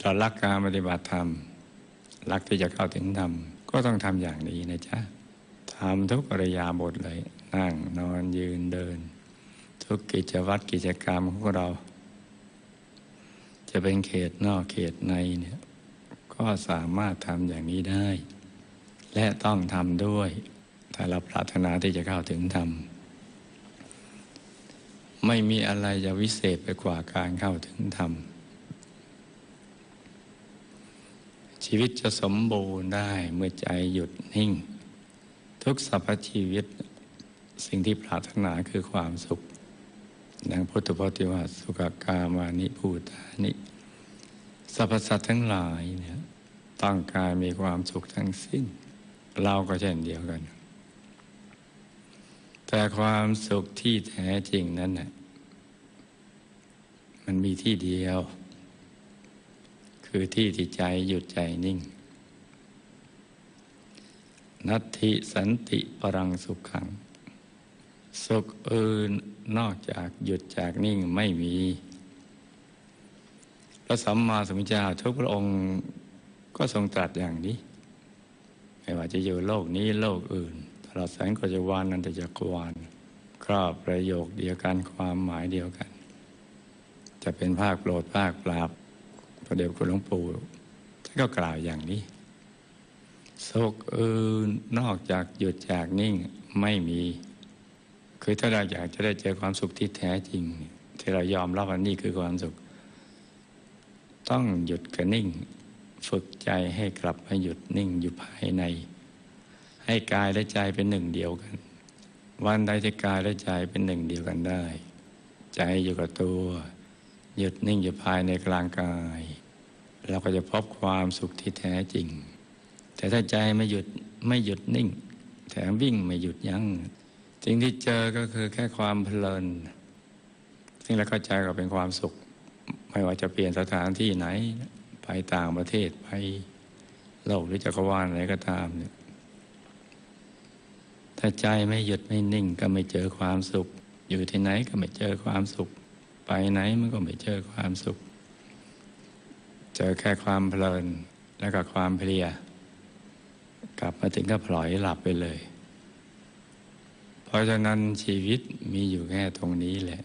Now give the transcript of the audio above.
เรารักการปฏิบัติธรรม รักที่จะเข้าถึงธรรม ก็ต้องทำอย่างนี้นะจ๊ะทำทุกอริยาบทเลย นั่งนอนยืนเดิน ทุกกิจวัตรกิจกรรมของเรา จะเป็นเขตนอกเขตในเนี่ย ก็สามารถทำอย่างนี้ได้ และต้องทำด้วย ถ้าเราปรารถนาที่จะเข้าถึงธรรมไม่มีอะไรจะวิเศษไปกว่าการเข้าถึงธรรม ชีวิตจะสมบูรณ์ได้เมื่อใจหยุดนิ่ง ทุกสรรพชีวิตสิ่งที่ปรารถนาคือความสุขดังพุทธพจน์ว่าสุขกามานิภูตานิสรรพสัตว์ทั้งหลายเนี่ยต้องการมีความสุขทั้งสิ้น เราก็เช่นเดียวกัน แต่ความสุขที่แท้จริงนั้นน่ะมันมีที่เดียว คือที่ที่ใจหยุดใจนิ่ง นัตถิสันติปรังสุขขัง สุขอื่นนอกจากหยุดจากนิ่งไม่มี พระสัมมาสัมพุทธเจ้าทุกพระองค์ก็ทรงตรัสอย่างนี้ ไม่ว่าจะอยู่โลกนี้โลกอื่นตลอดแสงกจวานนันตจักรวาลครอบประโยคเดียวกันความหมายเดียวกัน จะเป็นภาคโปรดภาคปราบ พระเดชคุณหลวงปู่ท่านก็กล่าวอย่างนี้สุขอื่นนอกจากหยุดจากนิ่งไม่มี คือถ้าเราอยากจะได้เจอความสุขที่แท้จริง ที่เรายอมรับว่านี่คือความสุข ต้องหยุดกับนิ่ง ฝึกใจให้กลับมาหยุดนิ่งอยู่ภายใน ให้กายและใจเป็นหนึ่งเดียวกัน วันใดที่กายและใจเป็นหนึ่งเดียวกันได้ ใจอยู่กับตัว หยุดนิ่งอยู่ภายในกลางกาย เราก็จะพบความสุขที่แท้จริง แต่ถ้าใจไม่หยุดไม่หยุดนิ่ง แถมวิ่งไม่หยุดยัง้งสิ่งที่เจอก็คือแค่ความเพลิน ซึ่งเราเข้าใจก็เป็นความสุข ไม่ว่าจะเปลี่ยนสถานที่ไหน ไปต่างประเทศไปโลกหรือจักรวาลอะไรก็ตามเนี่ยถ้าใจไม่หยุดไม่นิ่งก็ไม่เจอความสุข อยู่ที่ไหนก็ไม่เจอความสุข ไปไหนมันก็ไม่เจอความสุข เจอแค่ความเพลินแล้วก็ความเพลีย กลับมาถึงก็พลอยหลับไปเลย เพราะฉะนั้นชีวิตมีอยู่แค่ตรงนี้แหละ